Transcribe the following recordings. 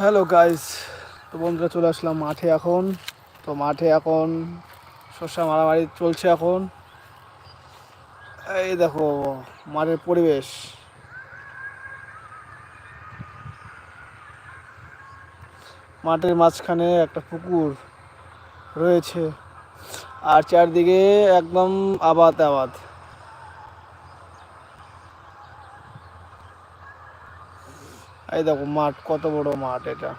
Hello guys তো বন্ধুরা, চলে আসলাম মাঠে এখন। তো মাঠে এখন শস্য মারামারি চলছে এখন। এই দেখো, মাঠের পরিবেশ। মাঠের মাঝখানে একটা পুকুর রয়েছে। আর চারদিকে একদম আবাদ আবাদ এই দেখো মাঠ, কত বড় মাঠ এটা।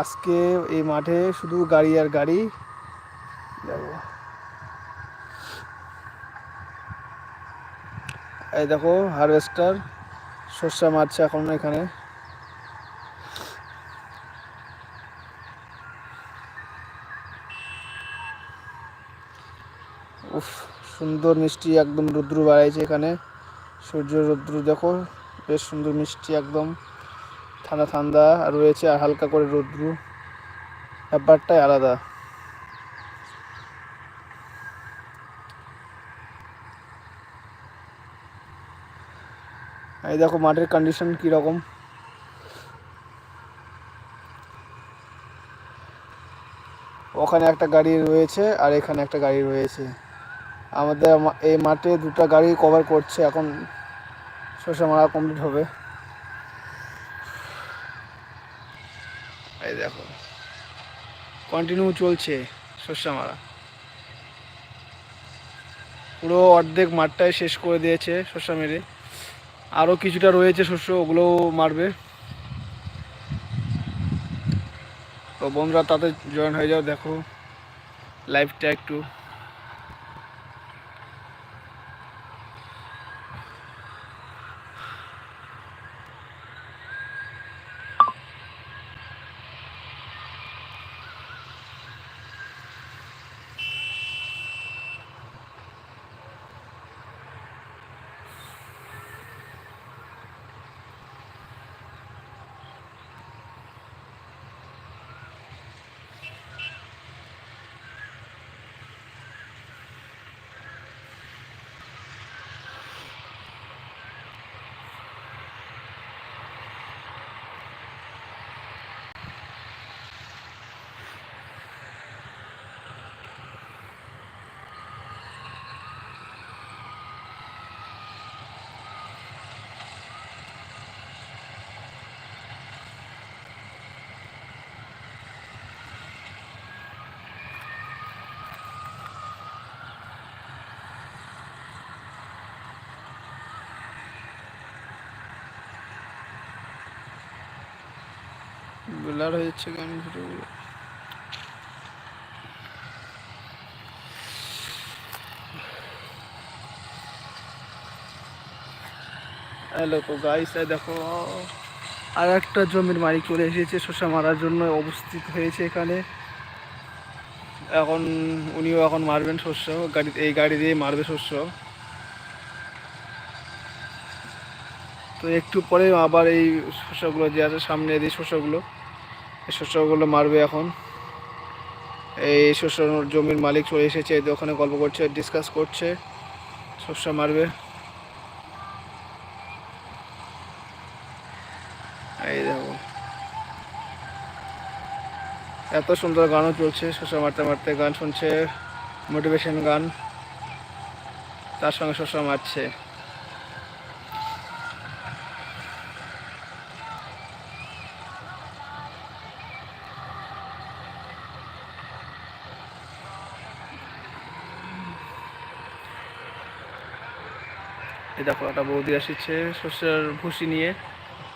আজকে এই মাঠে শুধু গাড়ি আর গাড়ি। দেখো। এই দেখো হারভেস্টার শস্য মারছে এখন এখানে। উফ, সুন্দর মিষ্টি একদম রুদ্র বাড়াইছে এখানে। সূর্য রৌদ্র, দেখো, বেশ সুন্দর মিষ্টি একদম। ঠান্ডা ঠান্ডা রয়েছে আর হালকা করে রৌদ্র। ব্যাপারটাই আলাদা। এই দেখো, মাঠের কন্ডিশন কীরকম। ওখানে একটা গাড়ি রয়েছে আর এখানে একটা গাড়ি রয়েছে। আমাদের এই মাঠে দুটো গাড়ি কভার করছে, এখন শসা মারা কমপ্লিট হবে। এই দেখো। কন্টিনিউ চলছে শস্য মারা। পুরো অর্ধেক মাঠটাই শেষ করে দিয়েছে শস্য মেরে। আরও কিছুটা রয়েছে শস্য, ওগুলোও মারবে। তো বন্ধুরা, তাতে জয়েন হয়ে যাও, দেখো। লাইভটা একটু ব্লার হয়ে যাচ্ছে কেন ভিডিওগুলো হ্যালো তো গাইস দেখো। আর একটা জমির মালিক চলে এসেছে শসা মারার জন্য অবস্থিত হয়েছে এখানে। এখন উনিও এখন মারবেন শস্য, গাড়ি এই গাড়ি দিয়ে মারবে শস্য। তো একটু পরে আবার এই শস্যগুলো যে আছে, সামনে এই শস্যগুলো। এই শস্যগুলো মারবে এখন। এই শস্য জমির মালিক চলে এসেছে ওখানে গল্প করছে ডিসকাস করছে। শস্য মারবে। এই দেখো। এত সুন্দর গানও চলছে শস্য মারতে মারতে, গান শুনছে মোটিভেশন গান। তার সঙ্গে শস্য মারছে। এই দেখো, একটা বৌদি আসছে, শস্যের ভুসি নিয়ে,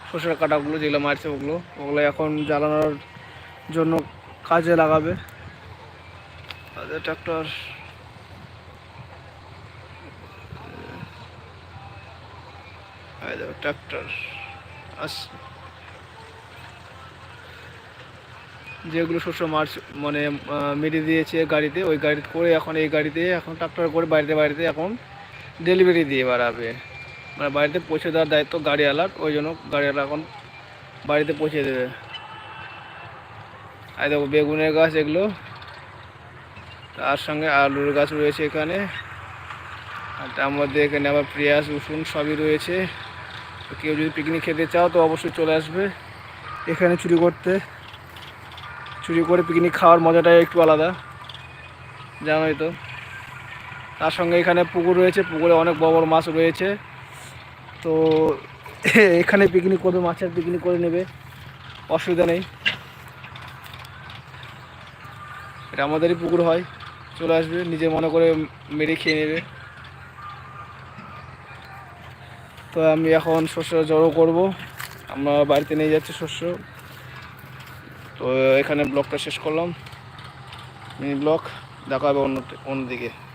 শস্যের কাটাগুলো যেগুলো মারছে ওগুলো ওগুলো এখন জ্বালানোর জন্য কাজে লাগাবে। তাদের ট্রাক্টর ট্রাক্টর আস যেগুলো শস্য মার্চ মানে মেরে দিয়েছে গাড়িতে, ওই গাড়িতে করে এখন, এই গাড়িতে এখন ট্রাক্টর করে বাড়িতে বাড়িতে এখন ডেলিভারি দিয়ে বাড়াবে। মানে বাড়িতে পৌঁছে দেওয়ার দায়িত্ব গাড়িওয়ালার, ওই জন্য গাড়িওয়ালা এখন বাড়িতে পৌঁছে দেবে। আর দেখো বেগুনের গাছ এগুলো, তার সঙ্গে আলুর গাছ রয়েছে এখানে। আর তার মধ্যে এখানে আবার পেঁয়াজ, রসুন সবই রয়েছে। কেউ যদি পিকনিক খেতে চাও তো অবশ্যই চলে আসবে এখানে চুরি করতে। চুরি করে পিকনিক খাওয়ার মজাটাই একটু আলাদা, জানোই তো। তার সঙ্গে এখানে পুকুর রয়েছে, পুকুরে অনেক বড় বড় মাছ রয়েছে। তো এখানে পিকনিক করবে, মাছের পিকনিক করে নেবে, অসুবিধা নেই। এটা আমাদেরই পুকুর হয়, চলে আসবে, নিজে মনে করে মেরে খেয়ে নেবে। তো আমি এখন শস্য জড়ো করব, আমরা বাড়িতে নিয়ে যাচ্ছি শস্য। তো এখানে ব্লগটা শেষ করলাম। মিনি দেখা হবে অন্য অন্যদিকে।